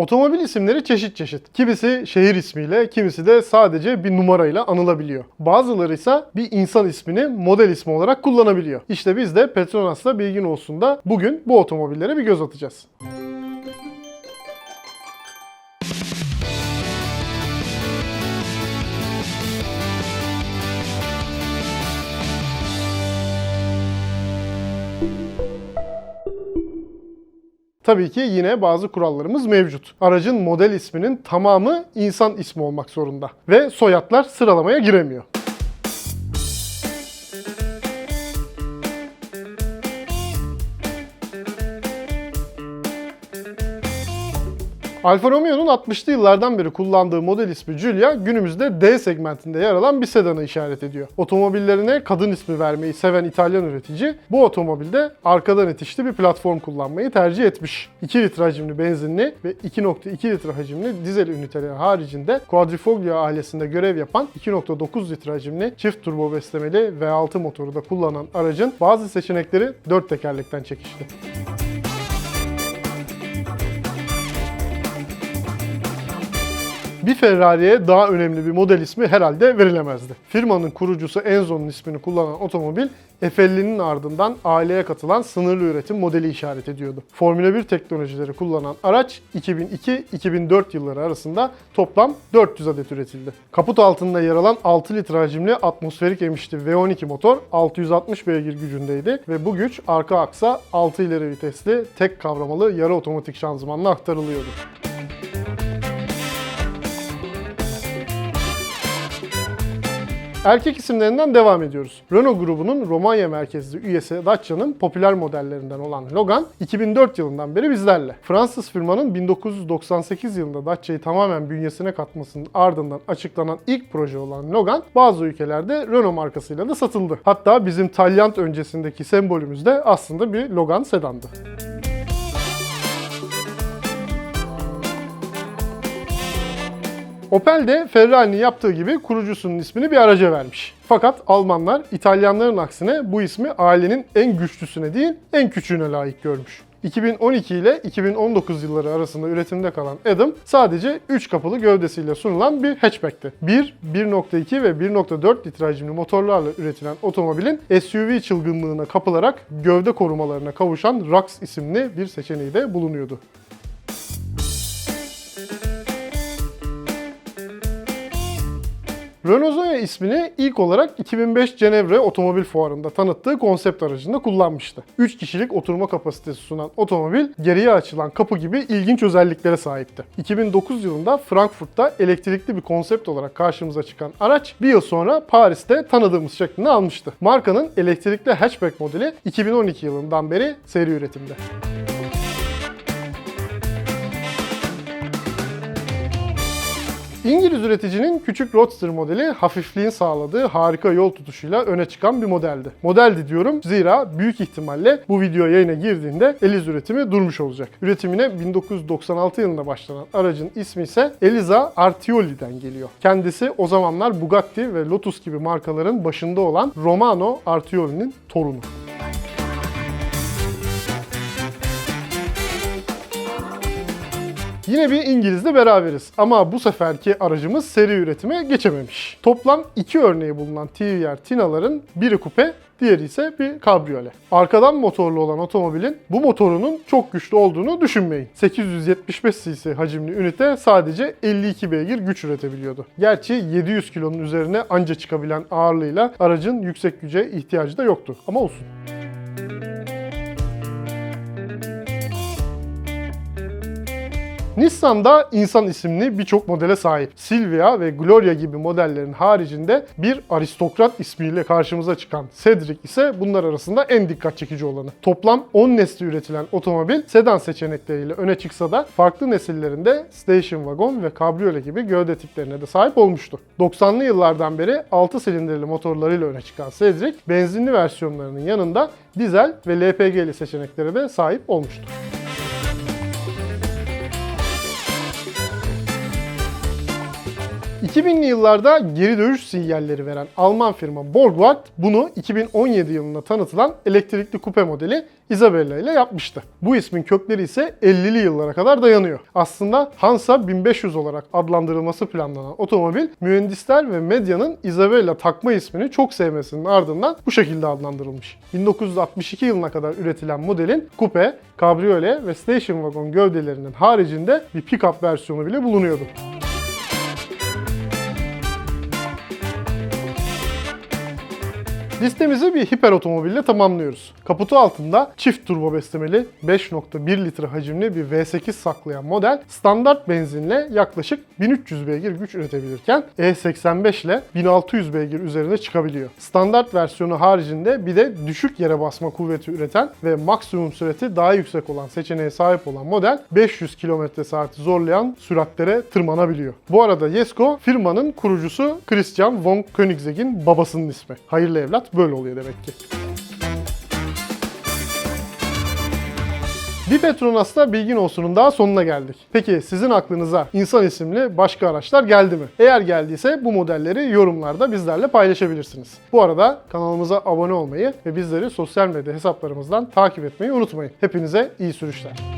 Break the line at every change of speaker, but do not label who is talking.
Otomobil isimleri çeşit çeşit. Kimisi şehir ismiyle, kimisi de sadece bir numarayla anılabiliyor. Bazıları ise bir insan ismini model ismi olarak kullanabiliyor. İşte biz de Petronas'ta bilgin olsun da bugün bu otomobillere bir göz atacağız. Tabii ki yine bazı kurallarımız mevcut. Aracın model isminin tamamı insan ismi olmak zorunda ve soyadlar sıralamaya giremiyor. Alfa Romeo'nun 60'lı yıllardan beri kullandığı model ismi Giulia günümüzde D segmentinde yer alan bir sedanı işaret ediyor. Otomobillerine kadın ismi vermeyi seven İtalyan üretici bu otomobilde arkadan itişli bir platform kullanmayı tercih etmiş. 2 litre hacimli benzinli ve 2.2 litre hacimli dizel üniteleri haricinde Quadrifoglio ailesinde görev yapan 2.9 litre hacimli çift turbo beslemeli V6 motoru da kullanan aracın bazı seçenekleri 4 tekerlekten çekişli. Bir Ferrari'ye daha önemli bir model ismi herhalde verilemezdi. Firmanın kurucusu Enzo'nun ismini kullanan otomobil F50'nin ardından aileye katılan sınırlı üretim modeli işaret ediyordu. Formula 1 teknolojileri kullanan araç 2002-2004 yılları arasında toplam 400 adet üretildi. Kaput altında yer alan 6 litre hacimli atmosferik emişli V12 motor 660 beygir gücündeydi ve bu güç arka aksa 6 ileri vitesli tek kavramalı yarı otomatik şanzımanla aktarılıyordu. Erkek isimlerinden devam ediyoruz. Renault grubunun Romanya merkezli üyesi Dacia'nın popüler modellerinden olan Logan 2004 yılından beri bizlerle. Fransız firmanın 1998 yılında Dacia'yı tamamen bünyesine katmasının ardından açıklanan ilk proje olan Logan bazı ülkelerde Renault markasıyla da satıldı. Hatta bizim Talyant öncesindeki sembolümüz de aslında bir Logan sedandı. Opel de Ferrari'nin yaptığı gibi kurucusunun ismini bir araca vermiş. Fakat Almanlar İtalyanların aksine bu ismi ailenin en güçlüsüne değil en küçüğüne layık görmüş. 2012 ile 2019 yılları arasında üretimde kalan Adam sadece 3 kapılı gövdesiyle sunulan bir hatchback'ti. 1, 1.2 ve 1.4 litre hacimli motorlarla üretilen otomobilin SUV çılgınlığına kapılarak gövde korumalarına kavuşan RAX isimli bir seçeneği de bulunuyordu. Renault Zoe ismini ilk olarak 2005 Cenevre Otomobil Fuarı'nda tanıttığı konsept aracında kullanmıştı. 3 kişilik oturma kapasitesi sunan otomobil geriye açılan kapı gibi ilginç özelliklere sahipti. 2009 yılında Frankfurt'ta elektrikli bir konsept olarak karşımıza çıkan araç bir yıl sonra Paris'te tanıdığımız şeklini almıştı. Markanın elektrikli hatchback modeli 2012 yılından beri seri üretimde. İngiliz üreticinin küçük Roadster modeli hafifliğin sağladığı harika yol tutuşuyla öne çıkan bir modeldi. Modeldi diyorum zira büyük ihtimalle bu video yayına girdiğinde Eliz üretimi durmuş olacak. Üretimine 1996 yılında başlanan aracın ismi ise Eliza Artioli'den geliyor. Kendisi o zamanlar Bugatti ve Lotus gibi markaların başında olan Romano Artioli'nin torunu. Yine bir İngiliz'le beraberiz ama bu seferki aracımız seri üretime geçememiş. Toplam iki örneği bulunan TVR Tina'ların biri kupe, diğeri ise bir kabriyole. Arkadan motorlu olan otomobilin bu motorunun çok güçlü olduğunu düşünmeyin. 875 cc hacimli ünite sadece 52 beygir güç üretebiliyordu. Gerçi 700 kilonun üzerine anca çıkabilen ağırlığıyla aracın yüksek güce ihtiyacı da yoktu. Ama olsun. Nissan da insan isimli birçok modele sahip. Silvia ve Gloria gibi modellerin haricinde bir aristokrat ismiyle karşımıza çıkan Cedric ise bunlar arasında en dikkat çekici olanı. Toplam 10 nesli üretilen otomobil sedan seçenekleriyle öne çıksa da farklı nesillerinde station wagon ve kabriyole gibi gövde tiplerine de sahip olmuştu. 90'lı yıllardan beri 6 silindirli motorlarıyla öne çıkan Cedric, benzinli versiyonlarının yanında dizel ve LPG'li seçeneklere de sahip olmuştu. 2000'li yıllarda geri dönüş sinyalleri veren Alman firma Borgward bunu 2017 yılında tanıtılan elektrikli kupe modeli Isabella ile yapmıştı. Bu ismin kökleri ise 50'li yıllara kadar dayanıyor. Aslında Hansa 1500 olarak adlandırılması planlanan otomobil mühendisler ve medyanın Isabella takma ismini çok sevmesinin ardından bu şekilde adlandırılmış. 1962 yılına kadar üretilen modelin kupe, kabriyole ve station wagon gövdelerinin haricinde bir pick-up versiyonu bile bulunuyordu. Listemizi bir hiper otomobille tamamlıyoruz. Kaputu altında çift turbo beslemeli 5.1 litre hacimli bir V8 saklayan model standart benzinle yaklaşık 1300 beygir güç üretebilirken E85 ile 1600 beygir üzerine çıkabiliyor. Standart versiyonu haricinde bir de düşük yere basma kuvveti üreten ve maksimum sürati daha yüksek olan seçeneğe sahip olan model 500 km saati zorlayan süratlere tırmanabiliyor. Bu arada Jesko firmanın kurucusu Christian von Koenigsegg'in babasının ismi. Hayırlı evlat böyle oluyor demek ki. Bir Petronas'ta bilgin olsunun daha sonuna geldik. Peki sizin aklınıza insan isimli başka araçlar geldi mi? Eğer geldiyse bu modelleri yorumlarda bizlerle paylaşabilirsiniz. Bu arada kanalımıza abone olmayı ve bizleri sosyal medya hesaplarımızdan takip etmeyi unutmayın. Hepinize iyi sürüşler.